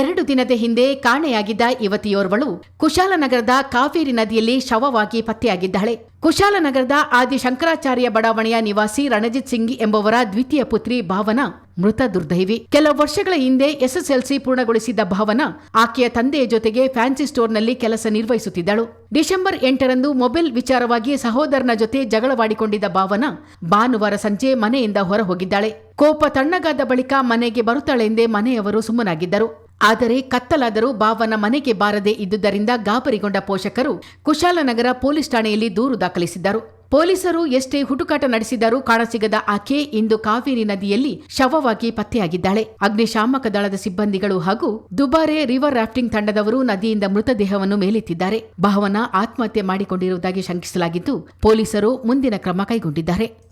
ಎರಡು ದಿನದ ಹಿಂದೆ ಕಾಣೆಯಾಗಿದ್ದ ಯುವತಿಯೋರ್ವಳು ಕುಶಾಲನಗರದ ಕಾವೇರಿ ನದಿಯಲ್ಲಿ ಶವವಾಗಿ ಪತ್ತೆಯಾಗಿದ್ದಾಳೆ. ಕುಶಾಲನಗರದ ಆದಿ ಶಂಕರಾಚಾರ್ಯ ಬಡಾವಣೆಯ ನಿವಾಸಿ ರಣಜಿತ್ ಸಿಂಗ್ ಎಂಬುವರ ದ್ವಿತೀಯ ಪುತ್ರಿ ಭಾವನಾ ಮೃತ ದುರ್ದೈವಿ. ಕೆಲ ವರ್ಷಗಳ ಹಿಂದೆ ಎಸ್ಎಸ್ಎಲ್ಸಿ ಪೂರ್ಣಗೊಳಿಸಿದ್ದ ಭಾವನಾ ಆಕೆಯ ತಂದೆಯ ಜೊತೆಗೆ ಫ್ಯಾನ್ಸಿ ಸ್ಟೋರ್ನಲ್ಲಿ ಕೆಲಸ ನಿರ್ವಹಿಸುತ್ತಿದ್ದಳು. ಡಿಸೆಂಬರ್ ಎಂಟರಂದು ಮೊಬೈಲ್ ವಿಚಾರವಾಗಿ ಸಹೋದರನ ಜೊತೆ ಜಗಳವಾಡಿಕೊಂಡಿದ್ದ ಭಾವನಾ ಭಾನುವಾರ ಸಂಜೆ ಮನೆಯಿಂದ ಹೊರ ಹೋಗಿದ್ದಾಳೆ ಕೋಪ ತಣ್ಣಗಾದ ಬಳಿಕ ಮನೆಗೆ ಬರುತ್ತಾಳೆಂದೇ ಮನೆಯವರು ಸುಮ್ಮನಾಗಿದ್ದರು. ಆದರೆ ಕತ್ತಲಾದರೂ ಬಾವನ ಮನೆಗೆ ಬಾರದೆ ಇದ್ದುದರಿಂದ ಗಾಬರಿಗೊಂಡ ಪೋಷಕರು ಕುಶಾಲನಗರ ಪೊಲೀಸ್ ಠಾಣೆಯಲ್ಲಿ ದೂರು ದಾಖಲಿಸಿದ್ದರು. ಪೊಲೀಸರು ಎಷ್ಟೇ ಹುಡುಕಾಟ ನಡೆಸಿದರೂ ಕಾಣಸಿಗದ ಆಕೆ ಇಂದು ಕಾವೇರಿ ನದಿಯಲ್ಲಿ ಶವವಾಗಿ ಪತ್ತೆಯಾಗಿದ್ದಾಳೆ. ಅಗ್ನಿಶಾಮಕ ದಳದ ಸಿಬ್ಬಂದಿಗಳು ಹಾಗೂ ದುಬಾರೆ ರಿವರ್ ರಾಫ್ಟಿಂಗ್ ತಂಡದವರು ನದಿಯಿಂದ ಮೃತದೇಹವನ್ನು ಮೇಲೆತ್ತಿದ್ದಾರೆ. ಭಾವನ ಆತ್ಮಹತ್ಯೆ ಮಾಡಿಕೊಂಡಿರುವುದಾಗಿ ಶಂಕಿಸಲಾಗಿದ್ದು, ಪೊಲೀಸರು ಮುಂದಿನ ಕ್ರಮ ಕೈಗೊಂಡಿದ್ದಾರೆ.